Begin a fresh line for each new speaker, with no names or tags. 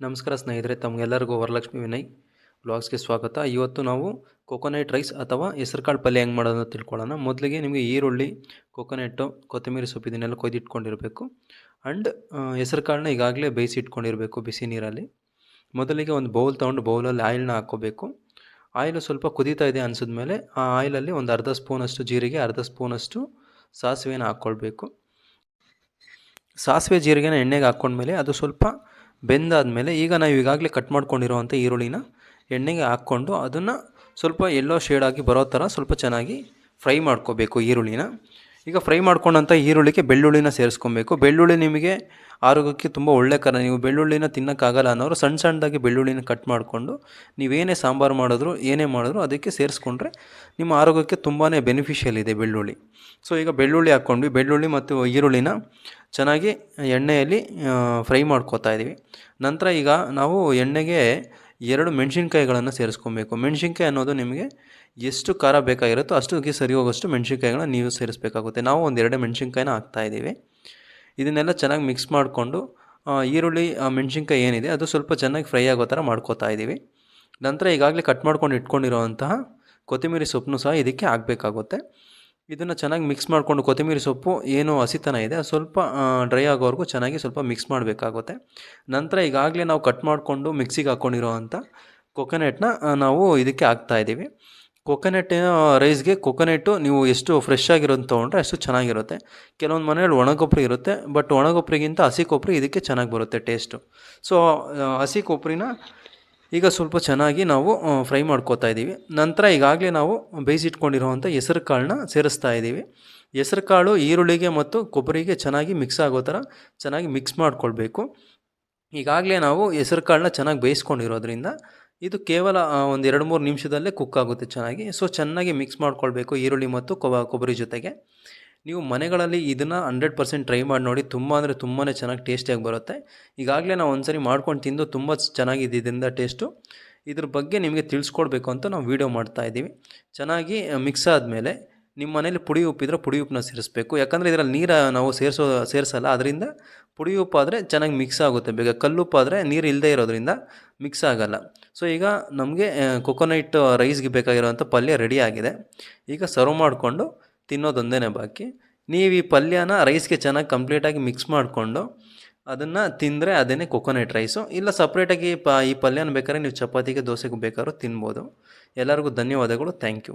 ನಮಸ್ಕಾರ ಸ್ನೇಹಿತರೆ, ತಮಗೆಲ್ಲರಿಗೂ ವರಲಕ್ಷ್ಮಿ ವಿನಯ್ ಬ್ಲಾಗ್ಸ್ಗೆ ಸ್ವಾಗತ. ಇವತ್ತು ನಾವು ಕೊಕೊನಟ್ ರೈಸ್ ಅಥವಾ ಹೆಸರುಕಾಳು ಪಲ್ಯ ಹೆಂಗೆ ಮಾಡೋದು ಅಂತ ತಿಳ್ಕೊಳ್ಳೋಣ. ಮೊದಲಿಗೆ ನಿಮಗೆ ಈರುಳ್ಳಿ ಕೊಕೊನೆಟ್ಟು ಕೊತ್ತಂಬರಿ ಸೊಪ್ಪು ಇದನ್ನೆಲ್ಲ ಕೊಯ್ದಿಟ್ಕೊಂಡಿರಬೇಕು ಆ್ಯಂಡ್ ಹೆಸರುಕಾಳನ್ನ ಈಗಾಗಲೇ ಬೇಯಿಸಿ ಇಟ್ಕೊಂಡಿರಬೇಕು ಬಿಸಿ ನೀರಲ್ಲಿ. ಮೊದಲಿಗೆ ಒಂದು ಬೌಲ್ ತೊಗೊಂಡು ಬೌಲಲ್ಲಿ ಆಯಿಲ್ನ ಹಾಕ್ಕೋಬೇಕು. ಆಯಿಲು ಸ್ವಲ್ಪ ಕುದೀತಾ ಇದೆ ಅನಿಸಿದ್ಮೇಲೆ ಆ ಆಯಿಲಲ್ಲಿ ಒಂದು ಅರ್ಧ ಸ್ಪೂನಷ್ಟು ಜೀರಿಗೆ, ಅರ್ಧ ಸ್ಪೂನಷ್ಟು ಸಾಸಿವೆನ ಹಾಕ್ಕೊಳ್ಬೇಕು. ಸಾಸಿವೆ ಜೀರಿಗೆನ ಎಣ್ಣೆಗೆ ಹಾಕ್ಕೊಂಡ್ಮೇಲೆ ಅದು ಸ್ವಲ್ಪ ಬೆಂದಾದಮೇಲೆ ಈಗ ನಾವು ಈಗಾಗಲೇ ಕಟ್ ಮಾಡ್ಕೊಂಡಿರುವಂಥ ಈರುಳ್ಳಿನ ಎಣ್ಣೆಗೆ ಹಾಕ್ಕೊಂಡು ಅದನ್ನು ಸ್ವಲ್ಪ ಎಲ್ಲೋ ಶೇಡಾಗಿ ಬರೋ ಥರ ಸ್ವಲ್ಪ ಚೆನ್ನಾಗಿ ಫ್ರೈ ಮಾಡ್ಕೋಬೇಕು ಈರುಳ್ಳಿನ. ಈಗ ಫ್ರೈ ಮಾಡ್ಕೊಂಡಂಥ ಈರುಳ್ಳಿಗೆ ಬೆಳ್ಳುಳ್ಳಿನ ಸೇರಿಸ್ಕೊಬೇಕು. ಬೆಳ್ಳುಳ್ಳಿ ನಿಮಗೆ ಆರೋಗ್ಯಕ್ಕೆ ತುಂಬ ಒಳ್ಳೆ ಕಾರಣ ನೀವು ಬೆಳ್ಳುಳ್ಳಿನ ತಿನ್ನೋಕ್ಕಾಗಲ್ಲ ಅನ್ನೋರು ಸಣ್ಣ ಸಣ್ಣದಾಗಿ ಬೆಳ್ಳುಳ್ಳಿನ ಕಟ್ ಮಾಡಿಕೊಂಡು ನೀವೇನೇ ಸಾಂಬಾರು ಮಾಡಿದ್ರು, ಏನೇ ಮಾಡಿದ್ರು ಅದಕ್ಕೆ ಸೇರಿಸ್ಕೊಂಡ್ರೆ ನಿಮ್ಮ ಆರೋಗ್ಯಕ್ಕೆ ತುಂಬಾ ಬೆನಿಫಿಷಿಯಲ್ ಇದೆ ಬೆಳ್ಳುಳ್ಳಿ. ಸೊ ಈಗ ಬೆಳ್ಳುಳ್ಳಿ ಹಾಕ್ಕೊಂಡ್ವಿ ಬೆಳ್ಳುಳ್ಳಿ ಮತ್ತು ಈರುಳ್ಳಿನ ಚೆನ್ನಾಗಿ ಎಣ್ಣೆಯಲ್ಲಿ ಫ್ರೈ ಮಾಡ್ಕೋತಾ ಇದ್ದೀವಿ ನಂತರ ಈಗ ನಾವು ಎಣ್ಣೆಗೆ ಎರಡು ಮೆಣಸಿನ್ಕಾಯಿಗಳನ್ನು ಸೇರಿಸ್ಕೊಬೇಕು. ಮೆಣಸಿನ್ಕಾಯಿ ಅನ್ನೋದು ನಿಮಗೆ ಎಷ್ಟು ಖಾರ ಬೇಕಾಗಿರುತ್ತೋ ಅಷ್ಟಕ್ಕೆ ಸರಿ ಹೋಗೋಷ್ಟು ಮೆಣಸಿನ್ಕಾಯಿಗಳನ್ನ ನೀವು ಸೇರಿಸಬೇಕಾಗುತ್ತೆ. ನಾವು ಒಂದೆರಡು ಮೆಣಸಿನ್ಕಾಯಿನ ಹಾಕ್ತಾಯಿದ್ದೀವಿ ಇದನ್ನೆಲ್ಲ ಚೆನ್ನಾಗಿ ಮಿಕ್ಸ್ ಮಾಡಿಕೊಂಡು ಈರುಳ್ಳಿ ಮೆಣಸಿನ್ಕಾಯಿ ಏನಿದೆ ಅದು ಸ್ವಲ್ಪ ಚೆನ್ನಾಗಿ ಫ್ರೈ ಆಗೋ ಥರ ಮಾಡ್ಕೋತಾ ಇದ್ದೀವಿ. ನಂತರ ಈಗಾಗಲೇ ಕಟ್ ಮಾಡ್ಕೊಂಡು ಇಟ್ಕೊಂಡಿರೋವಂತಹ ಕೊತ್ತಂಬರಿ ಸೊಪ್ಪನ್ನು ಸಹ ಇದಕ್ಕೆ ಹಾಕಬೇಕಾಗುತ್ತೆ. ಇದನ್ನು ಚೆನ್ನಾಗಿ ಮಿಕ್ಸ್ ಮಾಡಿಕೊಂಡು ಕೊತ್ತಂಬರಿ ಸೊಪ್ಪು ಏನು ಹಸಿತನ ಇದೆ ಸ್ವಲ್ಪ ಡ್ರೈ ಆಗೋವರೆಗೂ ಚೆನ್ನಾಗಿ ಸ್ವಲ್ಪ ಮಿಕ್ಸ್ ಮಾಡಬೇಕಾಗುತ್ತೆ. ನಂತರ ಈಗಾಗಲೇ ನಾವು ಕಟ್ ಮಾಡಿಕೊಂಡು ಮಿಕ್ಸಿಗೆ ಹಾಕ್ಕೊಂಡಿರೋವಂಥ ಕೊಕೊನೆಟ್ನ ನಾವು ಇದಕ್ಕೆ ಹಾಕ್ತಾಯಿದ್ದೀವಿ ಕೊಕೊನೆಟ್ ರೈಸ್ಗೆ ಕೊಕೊನೆಟ್ಟು ನೀವು ಎಷ್ಟು ಫ್ರೆಶ್ ಆಗಿರೋದು ತೊಗೊಂಡ್ರೆ ಅಷ್ಟು ಚೆನ್ನಾಗಿರುತ್ತೆ. ಕೆಲವೊಂದು ಮನೆಯಲ್ಲಿ ಒಣಗೊಬ್ಬರಿ ಇರುತ್ತೆ ಬಟ್ ಒಣಗೊಬ್ಬರಿಗಿಂತ ಹಸಿ ಕೊಬ್ಬರಿ ಇದಕ್ಕೆ ಚೆನ್ನಾಗಿ ಬರುತ್ತೆ ಟೇಸ್ಟು ಸೊ ಹಸಿ ಕೊಬ್ಬರಿನ ಈಗ ಸ್ವಲ್ಪ ಚೆನ್ನಾಗಿ ನಾವು ಫ್ರೈ ಮಾಡ್ಕೋತಾ ಇದ್ದೀವಿ. ನಂತರ ಈಗಾಗಲೇ ನಾವು ಬೇಯಿಸಿಟ್ಕೊಂಡಿರುವಂಥ ಹೆಸರು ಕಾಳನ್ನ ಸೇರಿಸ್ತಾ ಇದ್ದೀವಿ. ಹೆಸರು ಕಾಳು ಈರುಳ್ಳಿಗೆ ಮತ್ತು ಕೊಬ್ಬರಿಗೆ ಚೆನ್ನಾಗಿ ಮಿಕ್ಸ್ ಆಗೋ ಥರ ಚೆನ್ನಾಗಿ ಮಿಕ್ಸ್ ಮಾಡ್ಕೊಳ್ಬೇಕು. ಈಗಾಗಲೇ ನಾವು ಹೆಸರು ಕಾಳನ್ನ ಚೆನ್ನಾಗಿ ಬೇಯಿಸ್ಕೊಂಡಿರೋದ್ರಿಂದ ಇದು ಕೇವಲ ಒಂದು ಎರಡು ಮೂರು ನಿಮಿಷದಲ್ಲೇ ಕುಕ್ ಆಗುತ್ತೆ ಚೆನ್ನಾಗಿ. ಸೊ ಚೆನ್ನಾಗಿ ಮಿಕ್ಸ್ ಮಾಡ್ಕೊಳ್ಬೇಕು ಈರುಳ್ಳಿ ಮತ್ತು ಕೊಬ್ಬರಿ ಜೊತೆಗೆ. ನೀವು ಮನೆಗಳಲ್ಲಿ ಇದನ್ನು ಹಂಡ್ರೆಡ್ ಪರ್ಸೆಂಟ್ ಟ್ರೈ ಮಾಡಿ ನೋಡಿ ತುಂಬ ಅಂದರೆ ತುಂಬಾ ಚೆನ್ನಾಗಿ ಟೇಸ್ಟಿಯಾಗಿ ಬರುತ್ತೆ. ಈಗಾಗಲೇ ನಾವು ಒಂದ್ಸರಿ ಮಾಡ್ಕೊಂಡು ತಿಂದು ತುಂಬ ಚೆನ್ನಾಗಿದೆ ಇದರಿಂದ ಟೇಸ್ಟು ಇದ್ರ ಬಗ್ಗೆ ನಿಮಗೆ ತಿಳಿಸ್ಕೊಡ್ಬೇಕು ಅಂತ ನಾವು ವೀಡಿಯೋ ಮಾಡ್ತಾ ಇದ್ದೀವಿ. ಚೆನ್ನಾಗಿ ಮಿಕ್ಸ್ ಆದಮೇಲೆ ನಿಮ್ಮ ಮನೇಲಿ ಪುಡಿ ಉಪ್ಪಿದ್ರೆ ಪುಡಿ ಉಪ್ಪನ್ನ ಸೇರಿಸ್ಬೇಕು. ಯಾಕಂದರೆ ಇದರಲ್ಲಿ ನೀರು ನಾವು ಸೇರಿಸೋ, ಸೇರಿಸಲ್ಲ, ಅದರಿಂದ ಪುಡಿ ಉಪ್ಪಾದರೆ ಚೆನ್ನಾಗಿ ಮಿಕ್ಸ್ ಆಗುತ್ತೆ. ಬೇಗ ಕಲ್ಲುಪ್ಪಾದರೆ ನೀರು ಇಲ್ಲದೆ ಇರೋದ್ರಿಂದ ಮಿಕ್ಸ್ ಆಗೋಲ್ಲ. ಸೊ ಈಗ ನಮಗೆ ಕೊಕೊನಟ್ ರೈಸ್ಗೆ ಬೇಕಾಗಿರೋವಂಥ ಪಲ್ಯ ರೆಡಿ ಆಗಿದೆ. ಈಗ ಸರ್ವ್ ಮಾಡಿಕೊಂಡು ತಿನ್ನೋದೊಂದೇ ಬಾಕಿ. ನೀವು ಈ ಪಲ್ಯನ ರೈಸ್ಗೆ ಚೆನ್ನಾಗಿ ಕಂಪ್ಲೀಟಾಗಿ ಮಿಕ್ಸ್ ಮಾಡಿಕೊಂಡು ಅದನ್ನು ತಿಂದರೆ ಅದೇ ಕೊಕೊನೆಟ್ ರೈಸು ಇಲ್ಲ ಸಪ್ರೇಟಾಗಿ ಪ, ಈ ಪಲ್ಯನ ಬೇಕಾದ್ರೆ ನೀವು ಚಪಾತಿಗೆ, ದೋಸೆಗೆ ಬೇಕಾದ್ರೂ ತಿನ್ಬೋದು. ಎಲ್ಲರಿಗೂ ಧನ್ಯವಾದಗಳು. Thank you